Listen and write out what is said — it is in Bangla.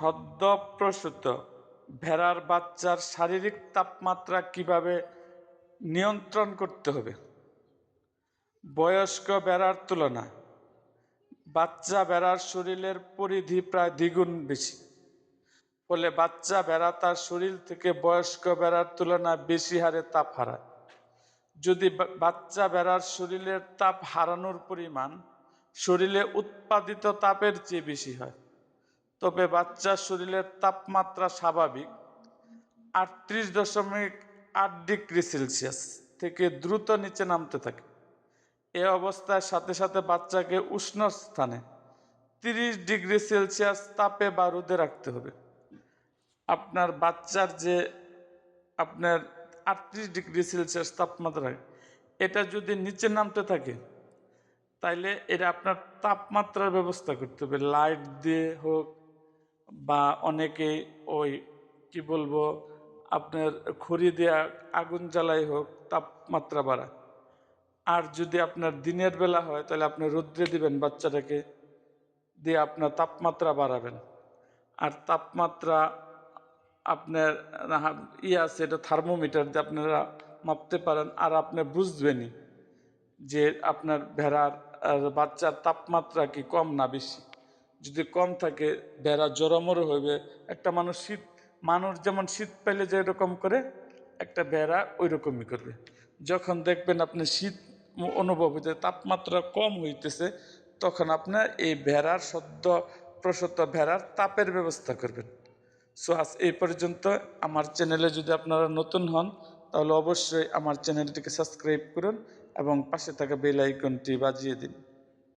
সদ্য প্রসূত ভেড়ার বাচ্চার শারীরিক তাপমাত্রা কীভাবে নিয়ন্ত্রণ করতে হবে? বয়স্ক বেড়ার তুলনায় বাচ্চা বেড়ার শরীরের পরিধি প্রায় দ্বিগুণ বেশি। ফলে বাচ্চা বেড়া তার শরীর থেকে বয়স্ক বেড়ার তুলনায় বেশি হারে তাপ হারায়। যদি বাচ্চা বেড়ার শরীরের তাপ হারানোর পরিমাণ শরীরে উৎপাদিত তাপের চেয়ে বেশি হয় তবে বাচ্চার শরীরের তাপমাত্রা স্বাভাবিক আটত্রিশ দশমিক আট ডিগ্রি সেলসিয়াস থেকে দ্রুত নিচে নামতে থাকে। এ অবস্থায় সাথে সাথে বাচ্চাকে উষ্ণ স্থানে তিরিশ ডিগ্রি সেলসিয়াস তাপে বা রোদে রাখতে হবে। আপনার বাচ্চার যে আপনার আটত্রিশ ডিগ্রি সেলসিয়াস তাপমাত্রা, এটা যদি নিচে নামতে থাকে, তাইলে এটা আপনার তাপমাত্রার ব্যবস্থা করতে হবে। লাইট দিয়ে হোক বা অনেকে ওই, কি বলব, আপনার খড়ি দিয়ে আগুন জ্বালাই হোক, তাপমাত্রা বাড়ায়। আর যদি আপনার দিনের বেলা হয়, তাহলে আপনি রৌদ্রে দিবেন বাচ্চাটাকে দিয়ে আপনার তাপমাত্রা বাড়াবেন। আর তাপমাত্রা আপনার ইয়ে আছে, এটা থার্মোমিটার দিয়ে আপনারা মাপতে পারেন। আর আপনি বুঝবেনই যে আপনার ভেড়ার বাচ্চার তাপমাত্রা কি কম না বেশি। যদি কম থাকে ভেড়া জরমরও হইবে। একটা মানুষ শীত, মানুষ যেমন শীত পেলে যে এরকম করে, একটা ভেড়া ওই রকমই করবে। যখন দেখবেন আপনি শীত অনুভব হইতে তাপমাত্রা কম হইতেছে, তখন আপনার এই ভেড়ার সদ্য প্রসূত ভেড়ার তাপের ব্যবস্থা করবেন। সো, আজ এই পর্যন্ত আমার চ্যানেলে যদি আপনারা নতুন হন, তাহলে অবশ্যই আমার চ্যানেলটিকে সাবস্ক্রাইব করুন এবং পাশে থাকা বেল আইকনটি বাজিয়ে দিন।